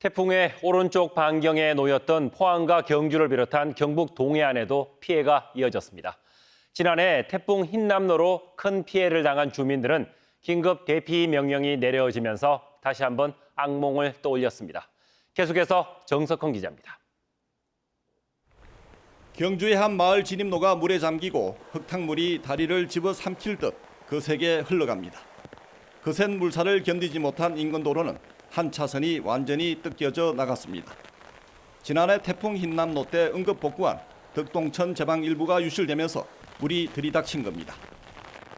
태풍의 오른쪽 반경에 놓였던 포항과 경주를 비롯한 경북 동해안에도 피해가 이어졌습니다. 지난해 태풍 흰남노로 큰 피해를 당한 주민들은 긴급 대피 명령이 내려지면서 다시 한번 악몽을 떠올렸습니다. 계속해서 정석헌 기자입니다. 경주의 한 마을 진입로가 물에 잠기고 흙탕물이 다리를 집어 삼킬 듯 거세게 흘러갑니다. 거센 물살을 견디지 못한 인근 도로는 한 차선이 완전히 뜯겨져 나갔습니다. 지난해 태풍 흰남노 때 응급 복구한 덕동천 제방 일부가 유실되면서 물이 들이닥친 겁니다.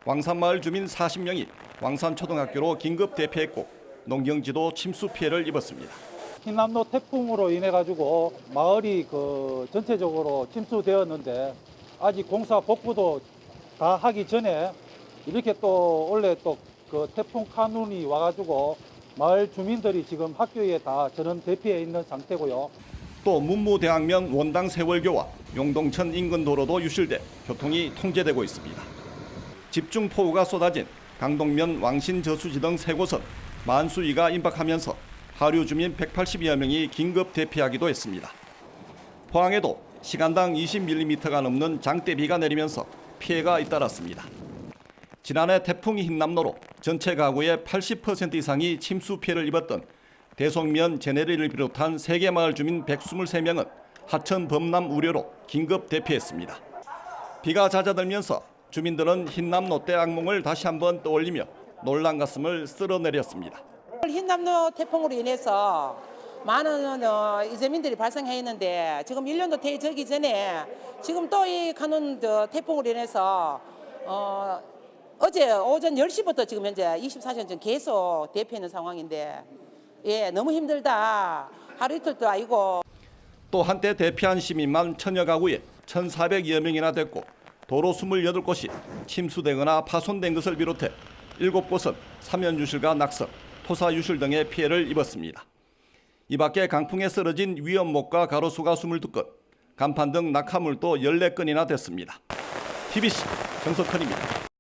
왕산마을 주민 40명이 왕산초등학교로 긴급 대피했고 농경지도 침수 피해를 입었습니다. 흰남노 태풍으로 인해 가지고 마을이 그 전체적으로 침수되었는데 아직 공사 복구도 다 하기 전에 이렇게 또 원래 또 그 태풍 카눈이 와가지고 마을 주민들이 지금 학교에 다 전원 대피해 있는 상태고요. 또 문무대학면 원당 세월교와 용동천 인근 도로도 유실돼 교통이 통제되고 있습니다. 집중 폭우가 쏟아진 강동면 왕신 저수지 등 세 곳은 만수위가 임박하면서 하류 주민 180여 명이 긴급 대피하기도 했습니다. 포항에도 시간당 20mm가 넘는 장대비가 내리면서 피해가 잇따랐습니다. 지난해 태풍이 흰남노로 전체 가구의 80% 이상이 침수 피해를 입었던 대송면 제네리를 비롯한 세개 마을 주민 123명은 하천 범람 우려로 긴급 대피했습니다. 비가 잦아들면서 주민들은 흰남노 때 악몽을 다시 한번 떠올리며 놀란 가슴을 쓸어내렸습니다. 흰남노 태풍으로 인해서 많은 어, 이재민들이 발생했는데 지금 1년도 돼 저기 전에 지금 또 이 가는 저 태풍으로 인해서 어, 어제 오전 10시부터 지금 현재 24시간 계속 대피하는 상황인데 예 너무 힘들다 하루 이틀도 아니고 또 한때 대피한 시민만 천여 가구에 1,400여 명이나 됐고 도로 28곳이 침수되거나 파손된 것을 비롯해 7곳은 사면유실과 낙석, 토사유실 등의 피해를 입었습니다. 이 밖에 강풍에 쓰러진 위험목과 가로수가 22건, 간판 등 낙하물도 14건이나 됐습니다. TBC 정석헌입니다.